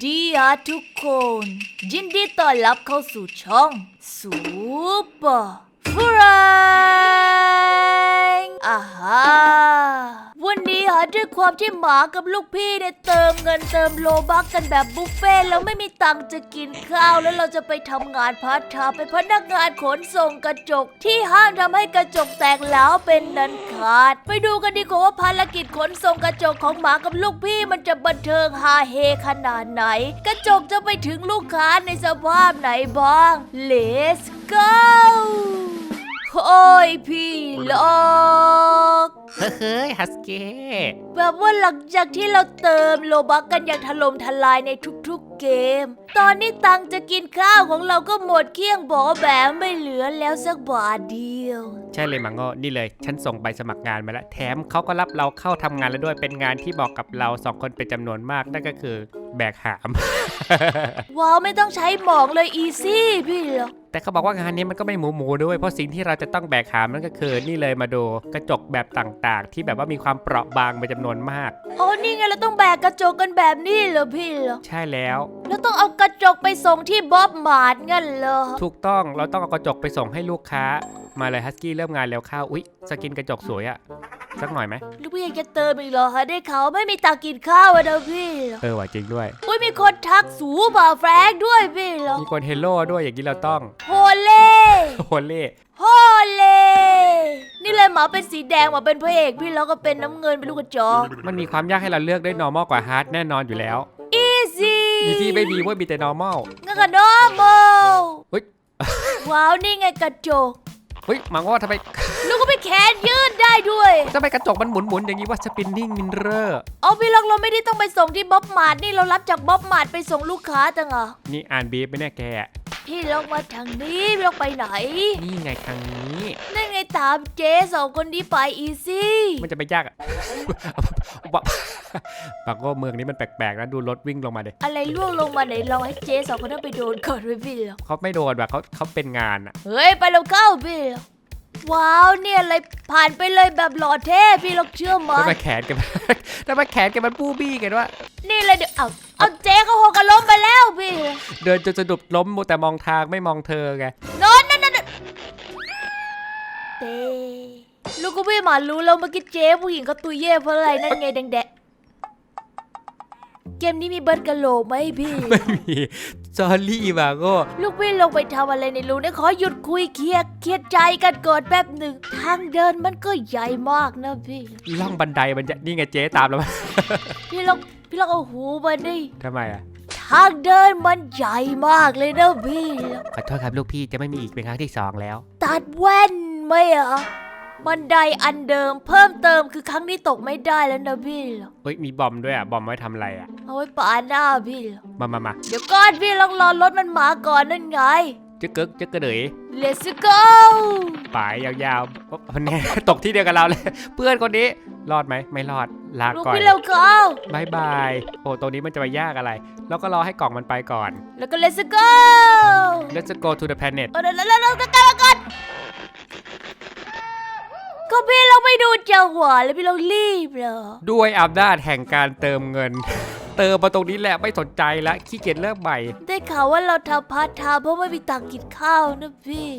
ดีอะทุกคนยินดีต้อนรับเข้าสู่ช่องซูเปอร์ฟรง อ่าฮะวันนี้ฮะด้วยความที่หมากับลูกพี่เนี่ยเติมเงินเติมโลบักกันแบบบุฟเฟ่ต์แล้วไม่มีตังค์จะกินข้าวแล้วเราจะไปทำงานพาร์ทไทม์เป็นพนักงานขนส่งกระจก ที่ห้างทำให้กระจกแตกแล้วเป็นนันขาด ไปดูกันดีกว่าว่าภารกิจขนส่งกระจกของหมากับลูกพี่มันจะบันเทิงฮาเฮขนาดไหน กระจกจะไปถึงลูกค้าในสภาพไหนบ้าง Let's go โอ้ยพี่ล็อกเฮ้ยฮัสเก้แบบว่าหลังจากที่เราเติมโลบักกันอย่างถล่มทลายในทุกๆ เกม ตอนนี้ตังค์จะกินข้าวของเราก็หมดเกลี้ยงบอแบไม่เหลือแล้วสักบาทเดียว ใช่เลยมังโง่นี่เลย ฉันส่งใบสมัครงานมาแล้ว แถมเขาก็รับเราเข้าทำงานแล้วด้วย เป็นงานที่บอกกับเราสองคนเป็นจำนวนมาก นั่นก็คือแบกหาม ว้าวไม่ต้องใช้หมองเลยอีซี่พี่ล็อกแต่เขาบอกว่างานนี้มันก็ไม่หมูหมูๆด้วย เพราะสิ่งที่เราจะต้องแบกหามนั่นก็คือ นี่เลยมาดูกระจกแบบต่างๆ ที่แบบว่ามีความเปราะบางเป็นจำนวนมาก โอ้นี่ไงเราต้องแบกกระจกกันแบบนี้เหรอพี่ล็อกใช่แล้วเราต้องเอากระจกไปส่งที่บ๊อบมาร์ทงั้นเหรอ ถูกต้องเราต้องเอากระจกไปส่งให้ลูกค้า มาเลยฮัสกี้เริ่มงานแล้วข้าวอุ๊ย สกินกระจกสวยอะสักหน่อยไหมลูกพี่ยังจะเติมอีกเหรอฮะได้เขาวไม่มีตังค์กินข้าวอะนะพี่ล็อกเออว่ะจริงด้วย อุ้ยมีคนทักสูบ่าแฟรงค์ด้วยพี่ล็อกมีคนเฮลโลด้วยอย่างนี้เราต้องโฮเล่โฮเล่โฮเล่นี่เลยหมาเป็นสีแดงหมาเป็นพระเอกพี่แล้วก็เป็นน้ำเงินเป็นลูกกระจอกมันมีความยากให้เราเลือกได้ normal กว่า hard แน่นอนอยู่แล้ว อีซี่ easy ไม่มีเว่ามีแต่ normal งั้นก็นอร์มอลเฮ้ย ว้าว นี่ไงกระจกเฮ้ยมังว่าทำไมลูกก็ไปแขนยืดได้ด้วย ทำไมกระจกมันหมุนๆอย่างนี้ว่า spinning mirror เอาพี่ล็อกเราไม่ได้ต้องไปส่งที่บ๊อบมาร์ทนี่เรารับจากบ๊อบมาร์ทไปส่งลูกค้าจังอะนี่อ่านบีฟไปเนี่ยแก พี่ล็อกมาทางนี้พี่ล็อกไปไหน นี่ไงทางนี้นั่นไง ตามเจ๊สองคนนี้ไปอีซี่ มันจะไปยากอะปักว่าเมืองนี้มันแปลกๆนะดูรถวิ่งลงมาเด็อะไรล่วงลงมาไหนลองให้เจ๊สองคนนั้นไปโดนก่อนไว้พี่ล็อกเขาไม่โดนแบบเขาเขาเป็นงานอะเฮ้ย ไปเราเข้าพี่ว้าวเนี่ยอะไรผ่านไปเลยแบบหล่อเท่พี่ลองเชื่อมาทำไมแขนแกัน ทำไมแขนแกันมันปู้บี้กันวะนี่เลยเดี๋ยวเอาเอาเจ๊เขาหกกันล้มไปแล้วพี่เดินจนสะดุดล้มมัวแต่มองทางไม่มองเธอไงนอนนั่นนั่น เต้ลูกก็พี่หมารู้แล้วเมื่อกี้เจ๊ผู้หญิงเขาตุยเย่เพราะอะไรนั่นไงแดงแดะเกมนี้มีเบิร์ดกะโหลกไหมพี่ไม่มีจอรี่มาโก็ ลูกพี่ลงไปทำอะไรในรูเนี่ยขอหยุดคุยเคลียร์เคลียร์ใจกันก่อนแป๊บหนึ่งทางเดินมันก็ใหญ่มากนะพี่ล่องบันไดมันจะนี่ไงเจ๊ตามแล้วพี่ลองพี่ลองเอาหูมาดิทำไมอะทางเดินมันใหญ่มากเลยนะพี่ขอโทษครับลูกพี่จะไม่มีอีกเป็นครั้งที่สองแล้ว ตัดแว่น ไหมอะบันไดอันเดิมเพิ่มเติมคือครั้งนี้ตกไม่ได้แล้วนะพี่เฮ้ยมีบอมด้วยอะบอมไว้ทำอะไรอะเอาไว้ปาหน้าพี่มามามาเดี๋ยวก่อนพี่ลองรอรถมันมาก่อนนั่นไงจะกึกจะกระเดย Let's go ปลายยาวๆปุ๊บแน่ตกที่เดียวกับเราเลย เพื่อนคนนี้รอดไหมไม่รอดลาลูกก่อนพี่เร็วเข้าบายบายโอ้ตรงนี้มันจะไปยากอะไร แล้วก็รอให้กล่องมันไปก่อน แล้วก็ Let's go Let's go to the planet เออแล้วแล้วแล้วก็กลับมาก่อน ก็พี่เราไม่ดูจังหวะเลยพี่เรารีบเหรอด้วยอำนาจแห่งการเติมเงิน เติมมาตรงนี้แหละไม่สนใจแล้วขี้เกียจเริ่มใหม่ ได้ข่าวว่าเราทำพาร์ทไทม์เพราะไม่มีตังค์กินข้าวนะพี่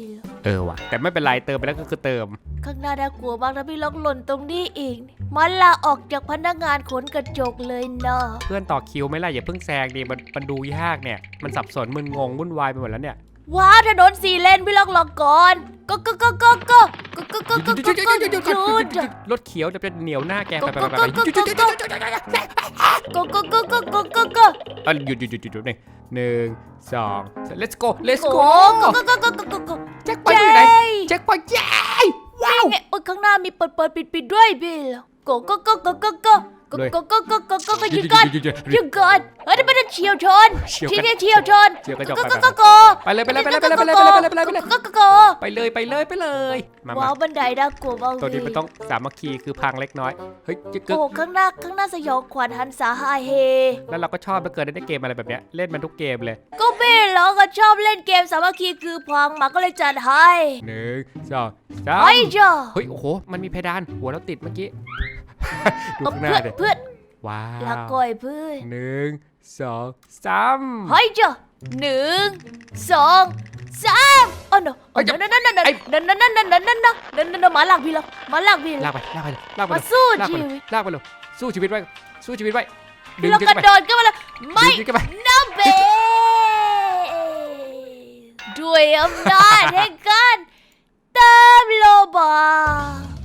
เออว่ะ แต่ไม่เป็นไรเติมไปแล้วก็คือเติม ข้างหน้าน่ากลัวมากนะพี่ล็อกหล่นตรงนี้อีกมันลาออกจากพนักงานขนกระจกเลยนะเพื่อนต่อคิวไหม่ล่ะอย่าเพิ่งแซงดิมันมันดูยากเนี่ย มันสับสนมึนงงวุ่นวายไปหมดแล้วเนี่ย ว้าวถนนสี่เลนพี่ล็อกรอก่อนก็ก็ก็ก็ก็ก็ก็ก็ก็ก็ก็ก็หยุดรถเขียวจะเป็นเหนียวหน้าแกก็ไปก็ไปก็ไปก็ก็ก็ก็ก็ก็ก็ก็เออหยุดหยุดหยุดหยุดหยุดหนึ่งหนึ่งสอง let's go let's โอ้ go ก็ก็ก็ก็ก็ก็แจ็คพอยต์อยู่ไหนแจ็คพอยต์ย้ายว้าวไงโอ้ยข้างหน้ามีเปิดเปิดปิดปิดด้วยพี่ก็ก็ก็ก็ก็ ก็ก็ก็ก็ก็ก็ก็หยุดก่อนหยุดหยุดหหยุยุดดก่อนเฮ้ยมันจะเฉียวชนเฉียวที่กันนี่เฉียวชนเฉียวกระจกก็ไปก็ไปก็ก็ไปเลยไปเลยไปเลยไปเลยไปเลยไปเลยไปเลยไปเลยก็ก็ก็ไปเลยไปเลยไปเลยมาว้ามาวบันไดน่ากลัวมากตัวนี้มันต้องสามัคคีคือพังเล็กน้อยเฮ้ยจะกึกโอ้ข้างหน้าข้างหน้าสยองขวัญหันสาหาเฮ แล้วเราก็ชอบเหลือเกินในเกมอะไรแบบเนี้ยเล่นมันทุกเกมเลย ก็พี่เหรอก็ชอบเล่นเกมสามัคคีคือพังมาก็เลยจัดให้หนึ่งสองสามไอ้จ้าเฮ้ยโอ้โหมันมีเพดานหัวเราติดเมื่อกี้ ดูเอาข้างหน้าเพื่อนดิเพื่อนว้าลาวก่อยเพื่อนหนึ่งสองสามเฮ้ยจ้ะหนึ่งสองสามอ๋อเนอะเอ้ยจะนั่นนั่นนั่นนั่นไอ้นั่นนั่นนั่นนั่นนั่นนั่นนั่นนั่นนั่นหมาหลักพี่แล้วหมาหลักพี่ลาแล้กวไปลากไปลากไปมาเลยสู้ลากไปชีเลยวิตลากไปเลยสู้ชีวิตไว้สู้ชีวิตไว้ดึพี่งเรายึดกระไปโดดขึ้นมาแล้วไม่ดึงยึดไปน้ำเบด้วยอำนาจแห่งการเติมโลบา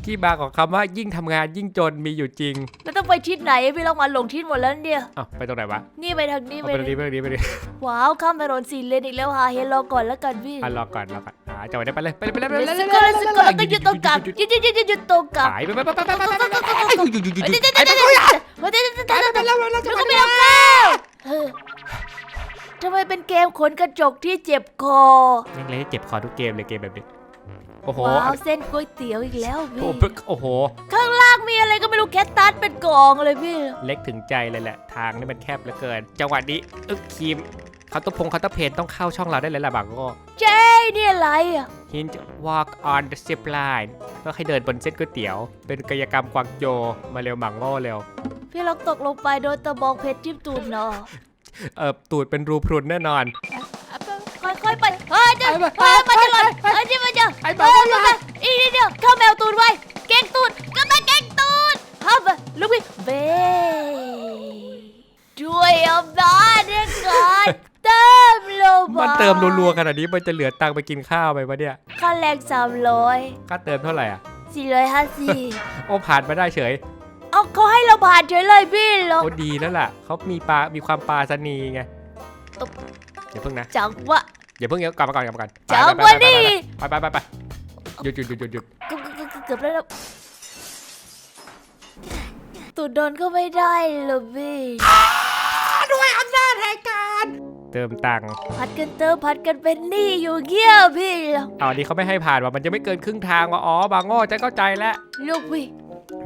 ที่มาของคำว่ายิ่งทำงานยิ่งจนมีอยู่จริงแล้วต้องไปทิศไหนพี่เรามาหลงทิศหมดแล้วเนี่ย อ้าวไปตรงไหนวะนี่ไปทางนี้เอาไปไปตรงนี้ไปตรงนี้ไปตรงนี้ว้าวข้ามถนนสี่เลนอีกแล้วหาเฮลโลก่อนแล้วกันพี่อะรอก่อนรอก่อนอ่าจังหวะนี้ไปเลยไปเลยไปเลยไปเลยเลไปสเลยโก้เลสโก้แล้วก็หยุดตรงกลางหยุดหยุดหยุดหยุดหยุดตรงกลางหายไปไปไปไปไปไปไปไปหยุดหยุดหยุดหยุดหยุดเดี๋ยวไอ้เดี๋ยวไปเดี๋ยวไปเดี๋ยวไปเดี๋ยวเดี๋ยวเดี๋ยวเดี๋ยวไปแล้วไปแล้วแล้วก็ไม่เอาเข้าเออทำไมเป็นเกมขนกระจกที่เจ็บคอยังเลยเจ็บคอทุกเกมเลยเกมแบบนี้ โอ้โหว้าวเส้นก๋วยเตี๋ยวอีกแล้วโอ้พี่โหโอ้โห ข้างล่างมีอะไรก็ไม่รู้แคตตัสเป็นกองเลยพี่ เล็กถึงใจเลยแหละ ทางนี่มันแคบเหลือเกิน จังหวะนี้อึกครีมเขาตพงเขาตเพนต้องเข้าช่องเราได้เลยล่ะบางก็เจ๊นี่อะไรอะ hint walk on the zip line ก็ให้เดินบนเส้นก๋วยเตี๋ยว เป็นกายกรรมกวางโจวมาเร็วหมังโง่เร็ว พี่ลองตกลงไปโดนตะบองเพชรจิ้มตูดเนาะเออตูดเป็นรูพรุนแน่นอน ค่อยๆไปเฮ้ยเดี๋ยวไปไปเฮ้ยมันจะหล่นเฮ้ยที่มันจะไอ้เฮ้บ้ายมันจะอีกนิดเดียวเข้าแมวตูดไว้เก่งตูดก็มาเก่งตูดฮับลูกพี่เบ้ด้วยอำนาจในการเติมโลบามันเติมรัวๆขนาดนี้มันจะเหลือตังค์ไปกินข้าวไหมวะเนี่ยค่าแรงสามร้อยค่าเติมเท่าไหร่อะสี่ร้อยห้าสิบ โอ้ผ่านมาได้เฉยเอาเขาให้เราผ่านเฉยเลยพี่เหรอโอ้ดีแล้วล่ะเขามีปลามีความปลาสนีไงตุ๊บ อย่าเพิ่งนะ จังวะอย่าเพิ่งเดี๋ยวกลับมาก่อนกลับมาก่อนจังไปวะไปไปนี่ไปไปไปไปหยุดหยุดหยุดหยุดหยุดเกือบเกือบเกือบเกือบแล้วนะตูดโดนก็ไม่ได้เหรอพี่ด้วยอำนาจแห่งการเติมตังค์ผัดกันเติมผัดกันเป็นหนี้อยู่เงี้ยพี่เหรอเอาอันนี้เขาไม่ให้ผ่านว่ะมันจะไม่เกินครึ่งทางว่ะอ๋อบางโง่จะเข้าใจแล้วลูกพี่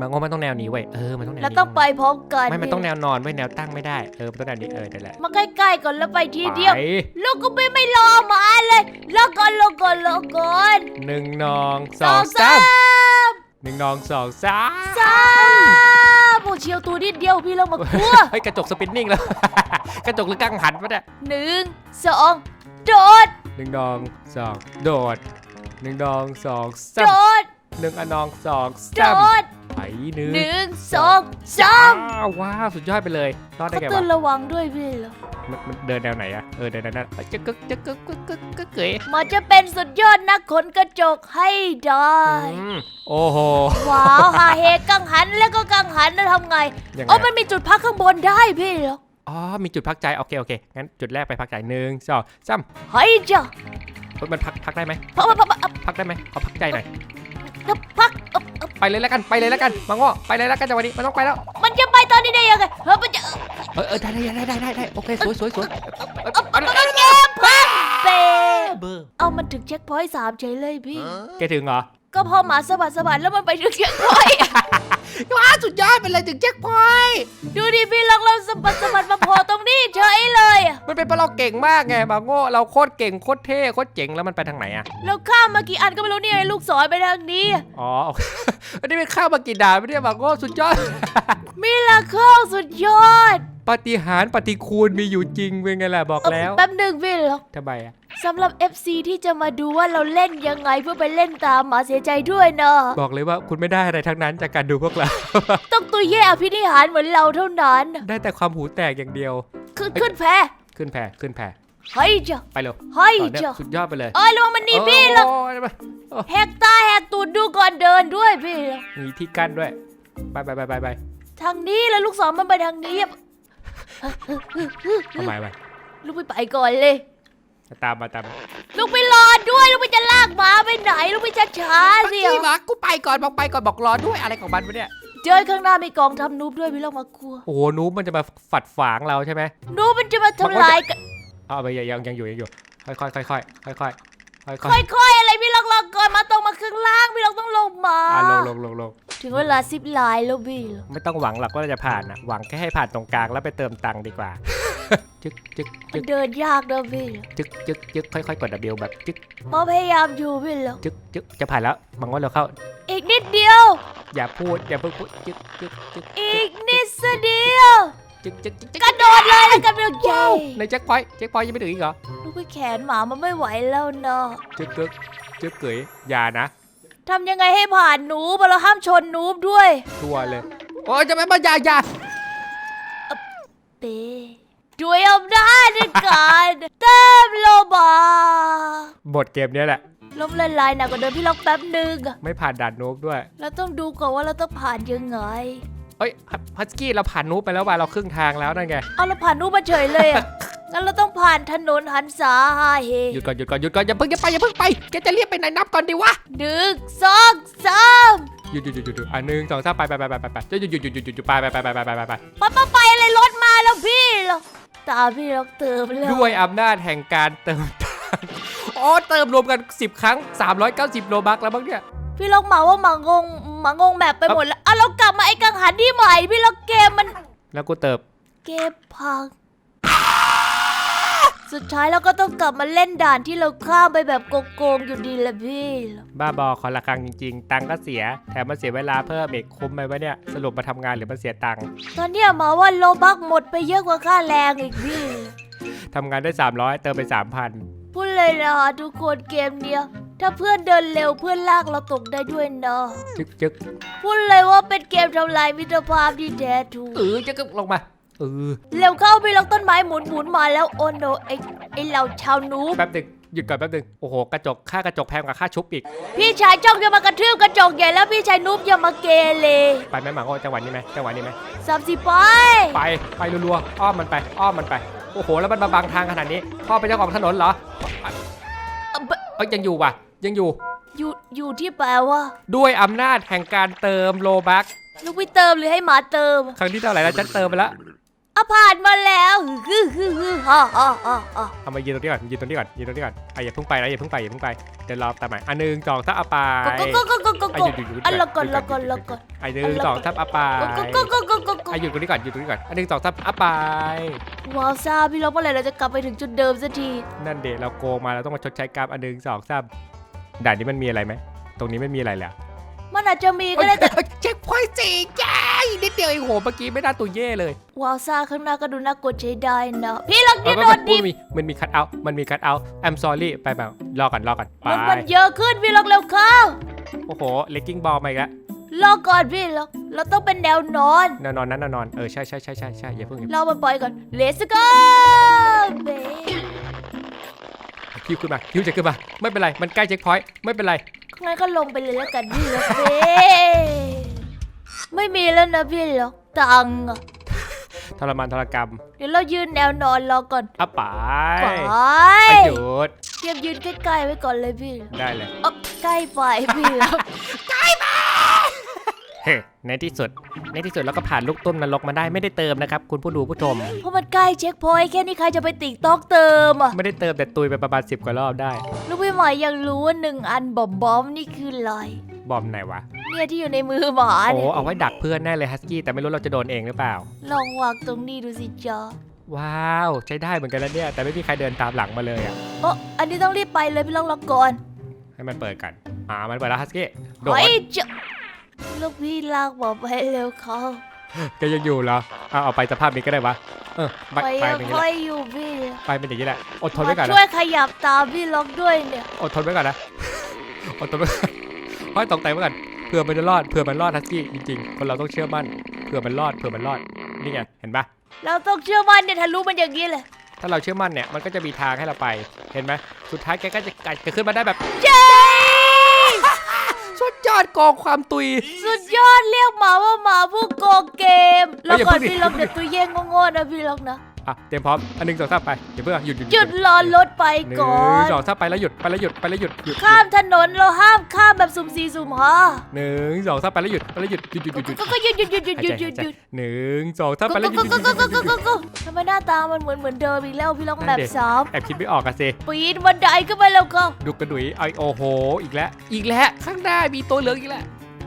บางโง่มันต้องแนวนี้เว้ยเออมันต้องแนวเรานี้ต้องไปพร้อมกันไม่มันต้องแนวนอนเว้ยแนวตั้งไม่ได้เออมันต้องแนวนี้เออนั่นแหละมาใกล้ๆก่อนแล้วไปทีเดียวไปลูกก็ไม่ไม่รอมาเลยรอก่อนรอก่อนรอก่อนหนึ่งนองสองสามมหนึ่งนองสองสามสามโอ้เชียวตัวนิดเดียวพี่เรามากลัวเฮ้ยกระจกสปินนิ่งแล้ว กระจกหรือกังหันวะเนี่ยหนึ่งสองโดดหนึ่งดองสองโดดหนึ่งดองสองโดสามดหนึ่งอนองสองโดสามดไป หนึ่งหนึ่งสองสามอ้าวว้าวสุดยอดไปเลยรอดได้เขาไงเตือวะนระวังด้วยพี่เหรอมันมันเดินแนวไหนอะเออเดินแนวนั้นเอ้ยจะกึกจะกึกกึกกึกกึกเกยมันจะเป็นสุดยอดนักขนกระจกให้ได้ อืมโอ้โหว้าวหาเฮกังหันแล้วก็กังหันแล้วทำไงยังไงโอ้อะ มันมีจุดพักข้างบนได้พี่เหรออ๋อ มีจุดพักใจ โอเค โอเค งั้นจุดแรกไปพักใจหนึ่งสองสามเฮ้ยจ้ะเฮ้ยมันพักพักได้ไหมพักพักพักพักพักได้ไหมขอพักใจหน่อยพักพักเอ่อเอ่อ ไปเลยแล้วกันไปเลยแล้วกันมังง้อไปเลยแล้วกันจังหวะนี้มันต้องไปแล้วมันจะไปตอนนี้ได้ยังไงเฮ้ยมันจะเออเออได้ได้ได้ได้ได้โอเคสวยสวยสวยเอาเอาเอาเกมพังเปเบอร์เอามันถึงเช็คพอยต์สามเฉยเลยพี่แกถึงเหรอก็พอหมาสะบัดสะบัดแล้วมันไปถึงเช็คพอยต์ว้าสุดยอดไปเลยถึงเช็คพอยต์ดูดิพี่ลองเราสะบัดสะบัดมาโผล่ตรง นี้เฉยเลยอะมันเป็นเพราะเราเก่งมากไงบางโง่เราโคตรเก่งโคตรเท่โคตรเจ๋งแล้วมันไปทางไหนอะเราข้ามมากี่อันก็ไม่รู้เนี่ยลูกศรไปทางนี้อะอ๋อโอเคอันนี้เป็นข้าวมากี่ดาวไม่ได้บางโง่สุดยอด มิลาเคิลสุดยอดปาฏิหาริย์ปฏิคูณมีอยู่จริงเป็นไงล่ะบอกเอ่อแล้ว แป๊บหนึ่งพี่เหรอทำไมอะสำหรับ FC ที่จะมาดูว่าเราเล่นยังไงเพื่อไปเล่นตามหมาเสียใจด้วยเนอะบอกเลยว่าคุณไม่ได้อะไรทั้งนั้นจากการดูพวกเรา ต้องตัวแย่อภินิหารเหมือนเราเท่านั้น ได้แต่ความหูแตกอย่างเดียว ขึ้นขึ้นแพขึ้นแพขึ้นแพเฮ้ยจ้ะไปเร็วเฮ้ยต่อเนี่ยจ้ะสุดยอดไปเลยเอ้ยระวังมันหนีพี่หรอกโอ้ยไปแหกตาแหกตูดดูก่อนเดินด้วยพี่หรอกมีที่กั้นด้วยไปไปไปไปไปทางนี้แล้วลูกศรมันไปทางนี้เอาใหม่ไปลูกไปไปก่อนเลย ตามมาตามมาลูกไปรอด้วยลูกไปจะลากหมาไปไหนลูกไปช้าๆสิพี่หมากูไปก่อนบอกไปก่อนบอกรอด้วยอะไรของมันวะเนี่ย เจอข้างหน้ามีกองทำนูบด้วยพี่ลองมากลัว โอ้โหนูบมันจะมาฝัดฝางเราใช่ไหมนูบมันจะมาทำลายกันเอาไปยังยังยังอยู่ยังอยู่ ค่อยค่อยค่อยค่อยค่อยค่อยค่อยค่อยค่อยๆอะไรพี่ลองรอก่อนมาตรงมาข้างล่างพี่ลองต้องลงมาอะลงลงลงลงถึงเวลาซิปไลน์แล้วพี่เหรอไม่ต้องหวังหรอกว่าเราจะผ่านอะหวังแค่ให้ผ่านตรงกลางแล้วไปเติมตังค์ดีกว่า จึ๊กจึ๊กมัจึ๊นกเดินยากนะพี่เหรอจึ๊กจึ๊กจึ๊กค่อยๆกด W แบบจึ๊กหมอพยายามอยู่พี่เหรอจึ๊กจึ๊กจะผ่านแล้วบังว่าเราเข้า อีกนิดเดียว อย่าพูดอย่าเพิ่งพูดจึ๊กจึ๊กจึ๊กอีกนิดเดียว จึ๊กจึ๊กจึ๊กจึ๊กกระโดดเลยแล้วกันพี่ล็อกเย้ในแจ็คพอยต์แจ็คพอยต์ยังไม่ถึงอีกเหรอลูกพี่แขนหมามันไม่ไหวแล้วเนาะจึ๊กกึ๊กจึ๊กเกยอย่านะทำยังไงให้ผ่านหนูบเราห้ามชนหนูด้วยตัวเลยโอ้ยจะไม่มาอย่าอย่าเป้ ด้วยอำนาจในการเติมโลบาบทเกมเนี้ยแหละ ล้มละลายหนักกว่าเดิมพี่ล็อกแป๊บหนึ่งอะไม่ผ่านด่านนูบด้วย เราต้องดูก่อนว่าเราต้องผ่านยังไง เอ้ยฮัสกี้เราผ่านนูบไปแล้วว่ะเราครึ่งทางแล้วนั่นไง เอาเราผ่านหนูมาเฉยเลยอะ งั้นเราต้องผ่านถนนหันษาฮาเฮหยุดก่อนหยุดก่อนหยุดก่อนอย่าเพิ่งอย่าไปอย่าเพิ่งไปแกจะเรียกไปไหนนับก่อนดิวะ หนึ่งสองสามหยุดหยุดหยุดหยุดหยุดอะหนึ่งสองสามไปไปไปไปไปไปจะหยุดหยุดหยุดหยุดหยุดหยุดไปไปไปไปไปไปไปไปไปไปไปอะไรรถมาแล้วพี่เหรอ ตามพี่ล็อกเติมแล้วด้วยอำนาจแห่งการเติมตังค์อ๋อเติมรวมกัน 10 ครั้ง 390 โลบักแล้วบ้างเนี่ย พี่ล็อกหมาว่าหมางงหมางงแบบไปหมดแล้วอะเรากลับมาไอ้กังหันที่ใหม่พี่ล็อกเกมมันแล้วกูเติม เกมพัง สุดท้ายเราก็ต้องกลับมาเล่นด่านที่เราข้ามไปแบบโกงๆอยู่ดีแหละพี่ บ้าบอคอละครังจริง ๆ ตังค์ก็เสีย แถมมาเสียเวลาเพิ่มอีกคุ้มไหมวะเนี่ย สรุปมาทำงานหรือมาเสียตังค์ตอนเนี้ยหมาว่าโลบักหมดไปเยอะกว่าค่าแรงอีกพี่ ทำงานได้ 300 เติมไป 3,000 พูดเลยนะทุกคนเกมเนี้ยถ้าเพื่อนเดินเร็วเพื่อนลากเราตกได้ด้วยนะจึ๊กจึ๊กพูดเลยว่าเป็นเกมทำลายมิตรภาพที่แท้ถูกเออจะก็ลงมา เออเร็วเข้าพี่ล็อกต้นไม้หมุนหมุนๆมาแล้วโอโนไอไอเราชาวนูบแป๊บหนึงหยุดก่อนแป๊บหนึงโอ้โหกระจกค่ากระจกแพงกว่าค่าชุบอีกพี่ชายจ้องจะมากระทืบกระจกใหญ่แล้วพี่ชายนูบอย่ามาเกเรไปไหมหมาโง่จังหวะนี้ไหมจังหวะนี้ไหมสามสิบไปไปไปรัวๆอ้อมมันไปอ้อมมันไปโอ้โหแล้วมันมาบังทางขนาดนี้พ่อเป็นเจ้าของถนนเหรอเอ่อเบเอ้ยยังอยู่ว่ะ ยังอยู่อยู่อยู่ที่แปลว่าด้วยอำนาจแห่งการเติมโลบัก ลูกพี่เติมหรือให้หมาเติม ครั้งที่เท่าไหร่แล้วฉันเติมไปแล้ว อะผ่านมาแล้วฮึ่ฮึ่ฮึ่ฮ่าฮ่าฮ่าฮ่าเอามายืนตรงนี้ก่อนยืนตรงนี้ก่อนยืนตรงนี้ก่อนอะอย่าเพิ่งไปนะอย่าเพิ่งไปอย่าเพิ่งไปเดี๋ยวรอตามใหม่อันหนึ่งสองทับเอาไปก็ก็ก็ก็ก็อะก็หยุดหยุดหยุดอันละก่อนหยุละดก่อนหยุดละก่อนอันหนึ่งสองทับเอาไปก็ก็ก็ก็ก็ก็อะหยุดตรงนี้ก่อนหยุดตรงนี้ก่อนอันหนึ่งสองทับเอาไปว้าวซาพี่ล็อกเมื่อไหร่เราจะกลับไปถึงจุดเดิมสักทีนั่นเดะเราโกงมาเราต้องมาชดใช้กรรมอันหนึ่งสองสามด่านนี้มันมีอะไรไหมตรงนี้ไม่มีอะไรเลยอะ มันอาจจะมีก็ได้แต่เช็คพอยต์สี่จ้าอีกนิดเดียวเองโหเมื่อกี้ไม่น่าตัวเย่เลยว้าวซาข้างหน้าก็ดูน่ากลัวใช้ได้นะพี่ล็อกเอนี่อโดมันนดิมันมีมันมีคัทเอาท์มันมีคัทเอาท์ I'm sorry ไปแบบรอก่อนรอก่อนไปมันมันเยอะขึ้นพี่ล็อกเร็วเข้าโอ้โหเลกกิ้งบอลมาอีกแล้วรอก่อนพี่ล็อกเราต้องเป็นแนวนอนแนวนอนนั้นแนวนอนเออใช่ใช่ใช่ใช่ใช่อย่าเพิ่งอย่าเพิ่งเรามันปล่อยก่อน Let's go เบพิวขึ้นมาพิวจะขึ้นมา ไม่เป็นไร มันใกล้เช็คพอยต์ไม่เป็นไร งั้นก็ลงไปเลยแล้วกันพี่ล็อกเบไม่มีแล้วนะพี่ล็อกตังค์อะทรมานทรกรรมเดี๋ยวเรายืนแนวนอนรอก่อนอะไปไปไปหยุดเตรียมยืนใกล้ๆไว้ก่อนเลยพี่ได้เลยเออใกล้ไปพี่ล็อกเฮ้ในที่สุด ในที่สุดเราก็ผ่านลูกต้มนรกมาได้ไม่ได้เติมนะครับ คุณผู้ดูผู้ชม เพราะมันใกล้เช็คพอยต์แค่นี้ใครจะไปติ๊กตอกเติมอะ ไม่ได้เติมแต่ตุยไปประมาณสิบกว่ารอบได้ลูกพี่ห มายยังรู้ว่าหนึ่งอันบอมบอมนี่คืออะไรบอมไหนวะ เนี่ยที่อยู่ในมือหมาโอ้เนี่ยเอาไว้ดักเพื่อนแน่เลยฮัสกี้แต่ไม่รู้เราจะโดนเองหรือเปล่า ลองวางตรงนี้ดูสิจ๊ะว้าวใช้ได้เหมือนกันแล้วเนี่ย แต่ไม่มีใครเดินตามหลังมาเลยอะเอออันนี้ต้องรีบไปเลยพี่ลองรอก่อนให้มันเปิดกันอ่ามันเปิดแล้วฮัสกี้โดดเฮ้ยเจ้าลูกพี่ลากบอกไปเร็วเขาแกยังอยู่เหรอเอาเอาไปสภาพนี้ก็ได้วะ เออไปไปไปยังเป็นอย่างนี้ค่แหอละยอยู่พี่ไปเป็นอย่างนี้แหละอดทนไว้ก่อนมานะช่วยขยับตามพี่ล็อกด้วยเนี่ยอดทนไว้ก่อนนะอดทนไว้ก่อนห้อยตกใจไว้ก่อนเผื่อมันจะรอดเผื่อมันรอดฮัสกี้จริงๆคนเราต้องเชื่อมั่นเผื่อมันรอดเผื่อมันรอดนี่ไงเห็นปะ เราต้องเชื่อมั่นเนี่ยทะลุมันอย่างนี้เลยถ้าเราเชื่อมั่นเนี่ย มันก็จะมีทางให้เราไป เห็นไหม สุดท้ายแกก็จะกัดจะขึ้นมาได้แบบ เย้สุดย อดกองความตุย สุดยอดเรียกหมาว่าหมาผู้โกงเกมเฮ้แล้วยอย่าก่อนเพิ่งดิพี่ล็อกเดี๋ยวตัวเย่งโง่ๆนะพี่ล็อกนะ อะเตรียมพร้อมอันหนึ่งสองสามไปอย่าเพิ่งหยุดหยุดหยุดรอรถไปหนึ่งก่อนสองสามไปแล้วหยุดไปแล้วหยุดไปแล้วหยุดหยุดข้ามถนนเราห้ามข้ามแบบสุ่มสี่สุ่มห้าหนึ่งสองสามไปแล้วหยุดไปแล้วหยุดหยุดหยุดหยุดหยุดก็ก็หยุดหยุดหยุดหยุดหยุดหยุดหยุดหนึ่งสองสามไปก็แล้วหยุก็ดหยุก็ดหยุดหยุก็ดหก็ยุดก็ก็ทำไมหน้าตามันเหมือนเหมือนเดิมอีกแล้วพี่ล็อกนั่นแบบดิ สามแอบคิดไม่ออกอะสิปีนบันไดขึ้นไปแล้วก็ดูกระดุยไอโอโห อีกแล้ว อีกแล้ว ข้างหน้ามีตัวเหลืองอีกแล้ว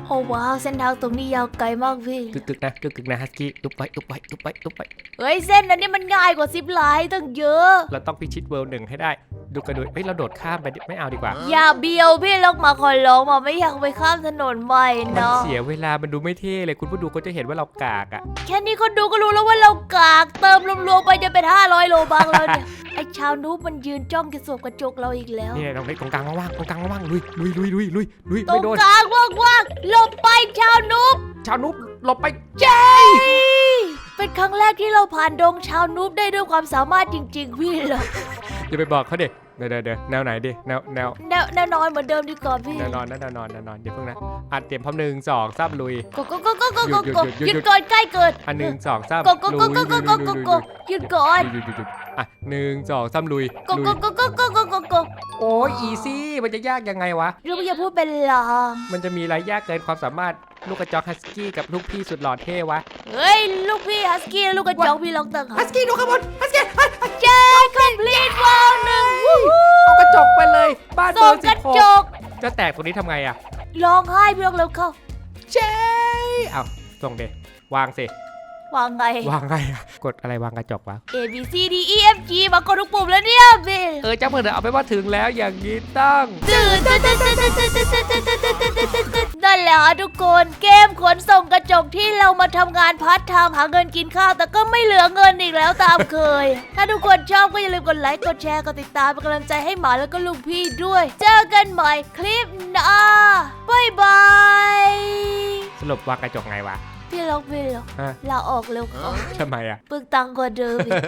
โอ้ว้าวเส้นทางตรงนี้ยาวไกลมากพี่กึกกึกนะกึกกึกนะฮัสกี้ลุกไปลุกไปลุกไปลุกไปเฮ้ยเส้นนั้นนี่มันง่ายกว่าซิปไลน์ตั้งเยอะ เราต้องพิชิตเวิลด์หนึ่งให้ได้ ดูกระดูเฮ้ยเราโดดข้ามไปดิไม่เอาดีกว่า อย่าเบียวพี่ลกมาขอร้องมาไม่อยากไปข้ามถนนใหม่มันเนาะเสียเวลามันดูไม่เท่เลยคุณผู้ดูก็จะเห็นว่าเรากากอะ แค่นี้คนดูก็รู้แล้วว่าเรากากเติมรวมๆไปจะเป็น 500 โลบังแล้วเนี่ย ไอชาวนูบมันยืนจ้องกระสบกระจกเราอีกแล้วนี่ตรงนี้ตรงกลางว่างๆตรงกลางว่างๆลุยลุยลุยลุยลุยลุยตรไม่งโดนกลางว่างๆหลบไปชาวนูบชาวนุ๊บหลบไปเย้เป็นครั้งแรกที่เราผ่านดงชาวนูบได้ด้วยความสามารถจริง ๆ พี่เหรออย่าไปบอกเขาเด็ เดี๋ยวเดี๋ยวเดี๋ยวแนวไหนดิแนวแนวแนวแนวนอนเหมือนเดิมดีกว่าพี่แนวนอนนะแนวนอนแนวนอนเดี๋ยวเพิ่งนะอัดเตรียมพร้อมหนึ่งสองสามลุยกกกกกกกกหยุดหยุดหยุดหยุดก่อนใกล้เกิดอันหนึ่งสองสามกกกกกกกกหยุดก่อนหยุดหยุดหยุดอะหนึ่งสองสามลุยกกลุยกกกกกกกโอ้ยอีซี่มันจะยากยังไงวะลูกอย่าพูดเป็นลางมันจะมีอะไรยากเกินความสามารถลูกกระจอกฮัสกี้กับลูกพี่สุดหล่อเท่วะเฮ้ยลูกพี่ฮัสกี้และลูกกระจอกพี่ลองเติงฮัสกี้ดูข้างบนฮัสกี้เจ๊คอมพลีทวอลหนึ่ง งร์กสิระบหกจก จะแตกตรงนี้ทำไงอะร้องไห้พี่ลองเร็วเข้าเจ๊เอาส่งเดวางสิ วางไง วางไงอะกดอะไรวางกระจกวะ A B C D E F G มากดทุกปุ่มแล้วเนี่ยพี่เออเจ้าเพื่อนเอาไปว่าถึงแล้วอย่างนี้ต้อง ตื่นตื่นตื่นตื่นตื่นตื่นตื่นตื่นตื่นตื่นตื่นตื่นตื่นตื่นนั่นแหละฮะทุกคนเกมขนส่งกระจกที่เรามาทำงานพาร์ทไทม์หาเงินกินข้าว แต่ก็ไม่เหลือเงินอีกแล้วตามเคย ถ้าทุกคนชอบก็อย่าลืมกดไลค์กดแชร์กดติดตามเป็นกำลังใจให้หมาแล้วก็ลูกพี่ด้วย เจอกันใหม่คลิปหน้าบายบาย สรุปวางกระจกไงวะ พี่ล็อกพี่ล็อกฮะ ลาออกเร็วเขาทำไมอะเปึกตังค์กว่าเดิมอีก